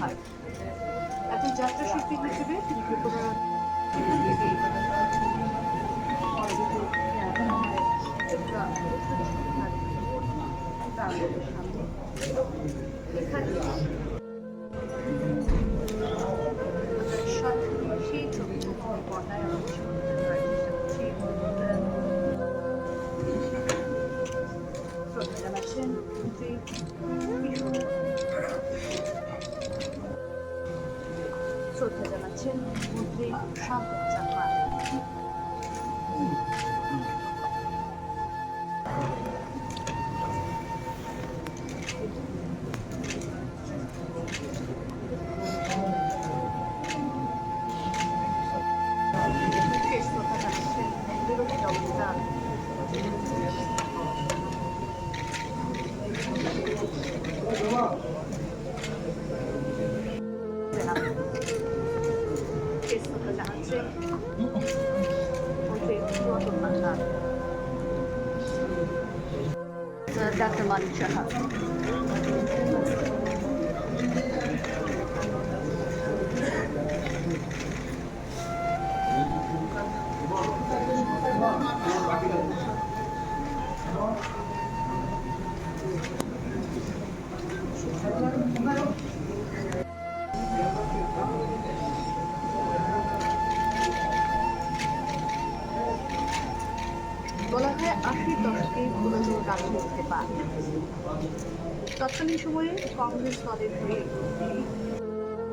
হয় একজন যাত্রা শিল্পী হিসেবে তিনি ত্রিপুরা বিরোধী দলনেতা শেষ শ্রদ্ধা জানাচ্ছেন মন্ত্রী রতন মান্না ডাক্তার মানিক সাহা বলা হয় আশির দশকে পুরনো রাজনীতিতে পা তৎকালীন সময়ে কংগ্রেস দলের হয়ে তিনি এই মুহূর্তে শেষ শ্রদ্ধা জানাচ্ছেন উপাধ্যক্ষ রামপ্রসাদ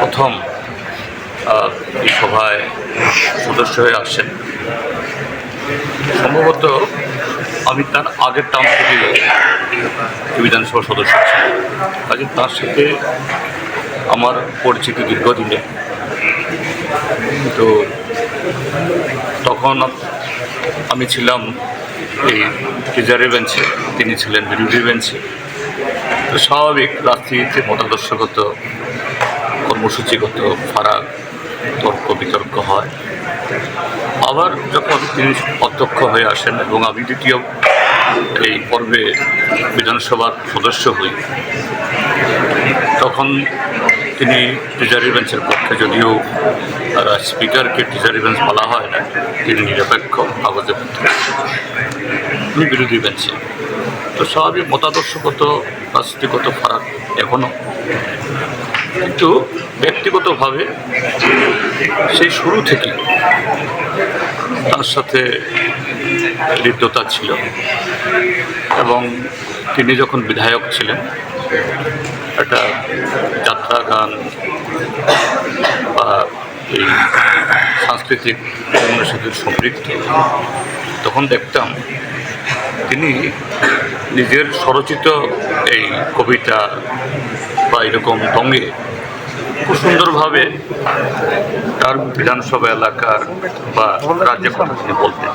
প্রথম এই সভায় সদস্য হয়ে আসছেন। সম্ভবত আমি তার আগের টার্ম থেকে বিধানসভা সদস্য ছিলাম। কাজে তার সাথে আমার পরিচিতি দীর্ঘদিনে। তো তখন আমি ছিলাম এই ট্রেজারি বেঞ্চে, তিনি ছিলেন বিরোধী বেঞ্চে। তো স্বাভাবিক, রাজনীতিতে মতাদর্শগত কর্মসূচিগত ফারাক, তর্ক বিতর্ক হয়। আবার যখন তিনি অধ্যক্ষ হয়ে আসেন এবং আমি দ্বিতীয় এই পর্বে বিধানসভার সদস্য হই তখন তিনি ট্রেজারি বেঞ্চের পক্ষে যদিও স্পিকারকে ট্রেজারি বেঞ্চ বলা হয় না, তিনি নিরপেক্ষ কাগজে তিনি বিরোধী বেঞ্চে তো স্বাভাবিক মতাদর্শগত, রাজনীতিগত ফারাক এখনও কিন্তু ব্যক্তিগতভাবে সেই শুরু থেকে তার সাথে হৃদ্যতা ছিল। এবং তিনি যখন বিধায়ক ছিলেন একটা যাত্রা গান বা এই সাংস্কৃতিক কর্মের সাথে সম্পৃক্ত তখন দেখতাম তিনি নিজের স্বরচিত এই কবিতা বা এরকম দঙ্গে খুব সুন্দরভাবে তার বিধানসভা এলাকার বা রাজ্যের কথা তিনি বলতেন।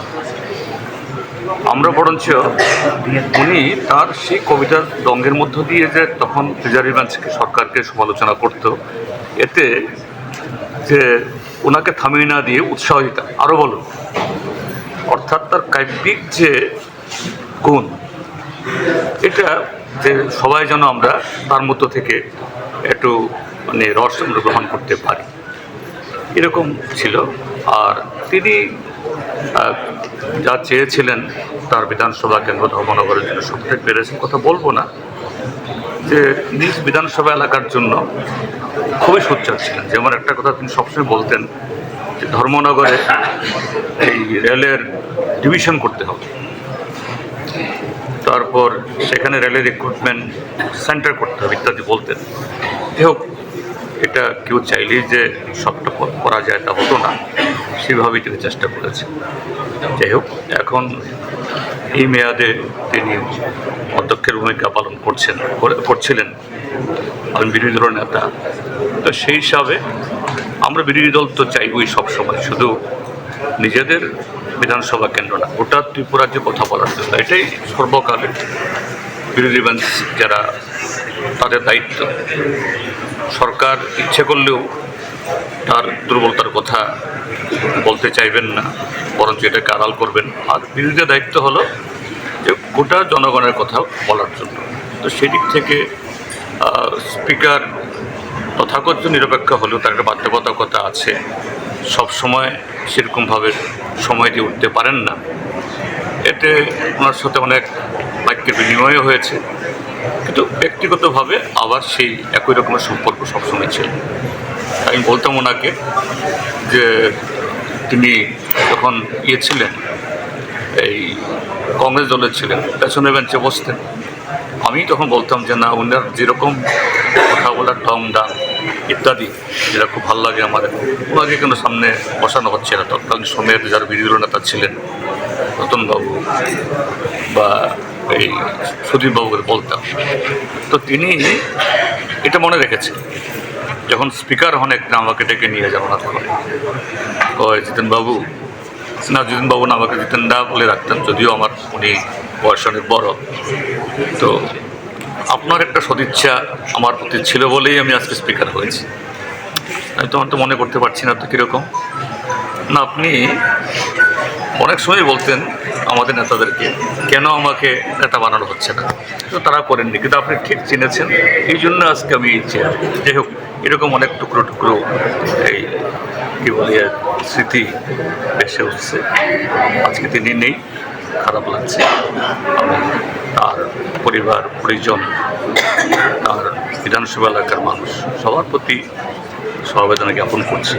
আমরা বরঞ্চ উনি তার সেই কবিতার দঙ্গের মধ্য দিয়ে যে তখন ট্রেজারি বেঞ্চকে সরকারকে সমালোচনা করত, এতে যে ওনাকে থামিয়ে না দিয়ে উৎসাহ দিতাম আরও বলুন। অর্থাৎ তার কাব্যিক যে গুণ, এটা যে সবাই যেন আমরা তার মতো থেকে একটু মানে রস আমরা গ্রহণ করতে পারি। এরকম ছিল। আর তিনি যা চেয়েছিলেন তার বিধানসভা কেন্দ্র ধর্মনগরের জন্য সবটাই পেরেছেন কথা বলব না, যে নিজ বিধানসভা এলাকার জন্য খুবই সোচ্চার ছিলেন। যেমন একটা কথা তিনি সবসময় বলতেন যে ধর্মনগরে এই রেলের ডিভিশন করতে হবে। তারপর সেখানে রেলের রিক্রুটমেন্ট সেন্টার করতে হবে ইত্যাদি বলতেন। যাই হোক, এটা কেউ চাইলেই যে সবটা করা যায় তা হতো না। সেভাবেই তিনি চেষ্টা করেছেন। যাই হোক, এখন এই মেয়াদে তিনি অধ্যক্ষের ভূমিকা পালন করছেন, করে- করছিলেন আমি বিরোধী দলের নেতা। তো সেই হিসাবে আমরা বিরোধী দল তো চাইবই সবসময়, শুধু নিজেদের বিধানসভা কেন্দ্র না, গোটা ত্রিপুরার যে কথা বলার জন্য, এটাই সর্বকালে বিরোধী বেঞ্চ যারা তাদের দায়িত্ব। সরকার ইচ্ছে করলেও তার দুর্বলতার কথা বলতে চাইবেন না, বরঞ্চ এটাকে আড়াল করবেন। আর বিরোধীদের দায়িত্ব হলো যে গোটা জনগণের কথা বলার জন্য। তো সেদিক থেকে স্পিকার তথাকথিত নিরপেক্ষ হলেও তার একটা বাধ্যবাধকতা আছে। সব সময় সেরকমভাবে সময় দিয়ে উঠতে পারেন না। এতে ওনার সাথে অনেক বাক্যের বিনিময় হয়েছে। কিন্তু ব্যক্তিগতভাবে আবার সেই একই রকমের সম্পর্ক সবসময় ছিল। আমি বলতাম ওনাকে যে তিনি যখন ইয়ে ছিলেন, এই কংগ্রেস দলের ছিলেন পেছনে বেঞ্চে বসতেন। আমি তখন বলতাম যে, না ওনার যেরকম কথা বলার টং, ডাং ইত্যাদি, যেটা খুব ভালো লাগে আমাদের। ওনাকে কেন সামনে বসানো হচ্ছে না। তৎকালীন সময়ের যারা বিরোধী নেতা ছিলেন, রতনবাবু, বা এই সুদীপবাবুকে বলতাম। তো তিনি এটা মনে রেখেছেন। যখন স্পিকার হন একদিন আমাকে ডেকে নিয়ে যান ওনার ঘরে কয়, জিতেন বাবু। না না, আমাকে জিতেন দা বলে রাখতেন, যদিও আমার উনি বয়স অনেক বড়। তো আপনার একটা সদিচ্ছা আমার প্রতি ছিল বলেই আমি আজকে স্পিকার হয়েছি। আমি তোমার তো মনে করতে পারছি না তো কীরকম। না, আপনি অনেক সময় বলতেন আমাদের নেতাদেরকে, কেন আমাকে নেতা বানানো হচ্ছে না? তো তারা করেননি, কিন্তু আপনি ঠিক চিনেছেন। এই জন্য আজকে আমি চেয়ার। যাই হোক এরকম অনেক টুকরো টুকরো এই, কী বলি স্মৃতি ভেসে উঠছে। আজকে তিনি নেই, খারাপ লাগছে। আমি তার পরিবার, পরিজন, তার বিধানসভা এলাকার মানুষ, সবার প্রতি সমবেদনা জ্ঞাপন করছি।